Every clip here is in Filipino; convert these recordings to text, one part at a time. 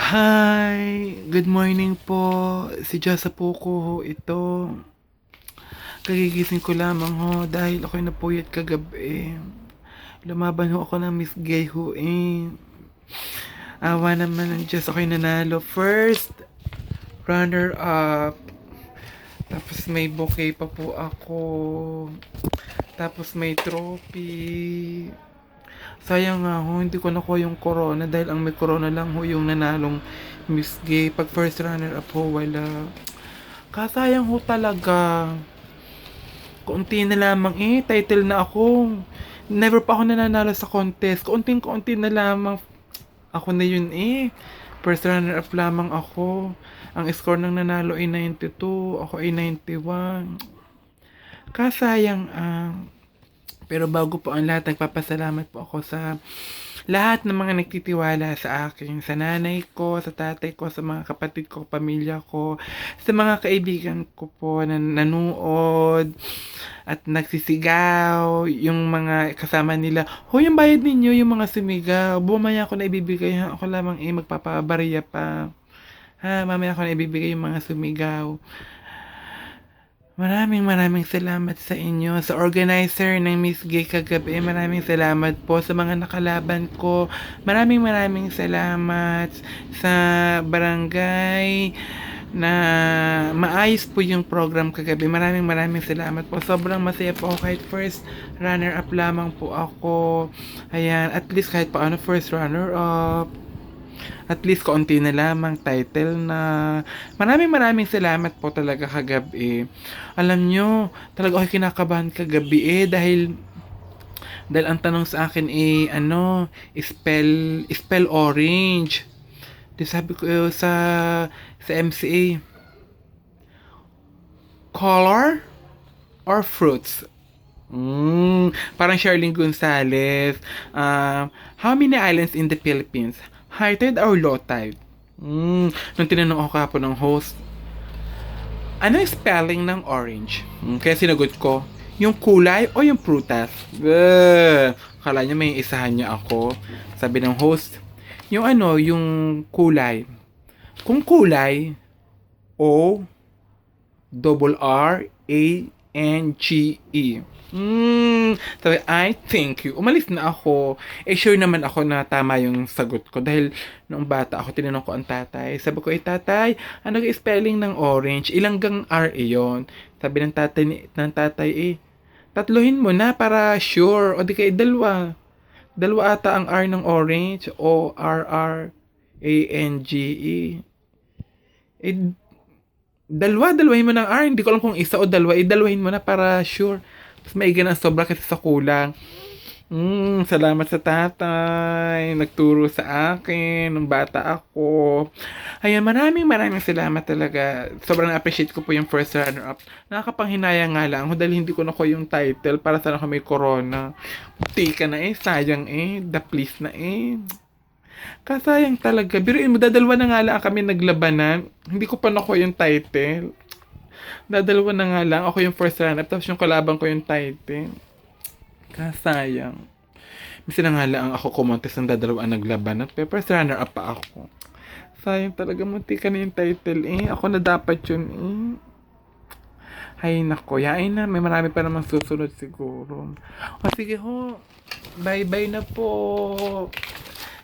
Hi! Good morning po. Si Jessa po ko ito. Kagigising ko lamang ho dahil ako'y napuyat kagabi. Lumaban ho ako ng Miss Gay ho eh. Awa naman ng Diyos ako'y nanalo. First, runner up. Tapos may bouquet pa po ako. Tapos may trophy. Sayang nga ho, hindi ko nakuha yung corona dahil ang may corona lang ho yung nanalong Miss Gay. Pag first runner up ho, wala. Kasayang ho talaga. Kaunti na lamang eh, title na ako. Never pa ako nananalo sa contest. Kaunting-kaunti na lamang. Ako na yun eh. First runner up lamang ako. Ang score ng nanalo ay 92. Ako ay 91. Kasayang ang... Pero bago po ang lahat, nagpapasalamat po ako sa lahat ng mga nagtitiwala sa akin. Sa nanay ko, sa tatay ko, sa mga kapatid ko, pamilya ko, sa mga kaibigan ko po na nanood at nagsisigaw, yung mga kasama nila, ho yung bayad ninyo, yung mga sumigaw, bumaya ko na ibibigay, ha? ako lamang eh, magpapabariya pa. Ha, mamaya ko na ibibigay yung mga sumigaw. Maraming maraming salamat sa inyo, sa organizer ng Miss Gay kagabi. Maraming salamat po sa mga nakalaban ko. Maraming maraming salamat sa barangay na maayos po yung program kagabi. Maraming maraming salamat po. Sobrang masaya po ako kahit first runner up lamang po ako. Ayan, at least kahit paano first runner up at least kaunti na lamang title na maraming maraming salamat po talaga kagabi. Alam nyo, talaga ako kinakabahan kagabi eh dahil dahil ang tanong sa akin eh ano, spell spell orange. Di sabi ko eh, sa sa MCA color or fruits? Mm, parang Charlene Gonzalez. Uh, how many islands in the Philippines? High tide or low tide? Mm, nung tinanong ako kapon ng host, ano yung spelling ng orange? Mm, kaya sinagot ko, yung kulay o yung prutas? Bleh. Kala niya may isahan niya ako. Sabi ng host, yung ano, yung kulay. Kung kulay, O, double R, A, N, G, E. Hmm, sabi, I thank you. Umalis na ako. Eh, sure naman ako na tama yung sagot ko. Dahil noong bata ako, tinanong ko ang tatay. Sabi ko, eh, tatay, ano yung spelling ng orange? Ilang gang R yon? Sabi ng tatay, ng tatay, eh, tatluhin mo na para sure. O di kaya dalawa. Dalawa ata ang R ng orange. O, R, R, A, N, G, E. Eh, dalawa, dalawahin mo ng R. Hindi ko alam kung isa o dalawa. Eh, dalawahin mo na para sure. Mas maiga ng sobra kasi sa kulang. Mm, salamat sa tatay. Nagturo sa akin nung bata ako. Ayan, maraming maraming salamat talaga. Sobrang appreciate ko po yung first runner-up. Nakakapanghinaya nga lang. Dahil hindi ko nakuha yung title para sana ako may corona. Tika na eh. Sayang eh. The please na eh. Kasayang talaga. Biruin mo, dadalwa na nga lang kami naglabanan. Hindi ko pa nakuha yung title. Dadalawa na nga lang. Ako yung first runner Tapos yung kalaban ko yung title. Kasayang. Misa na nga lang ako kumontes ng dadalawa ang naglaban. At first runner up pa ako. Sayang talaga. Munti ka na yung title eh. Ako na dapat yun eh. Hay nako, yain na. May marami pa naman susunod siguro. O sige ho. Bye-bye na po.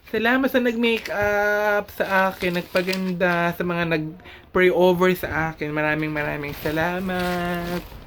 Salamat sa nag-makeup sa akin, nagpaganda, sa mga nag-pray over sa akin. Maraming maraming salamat.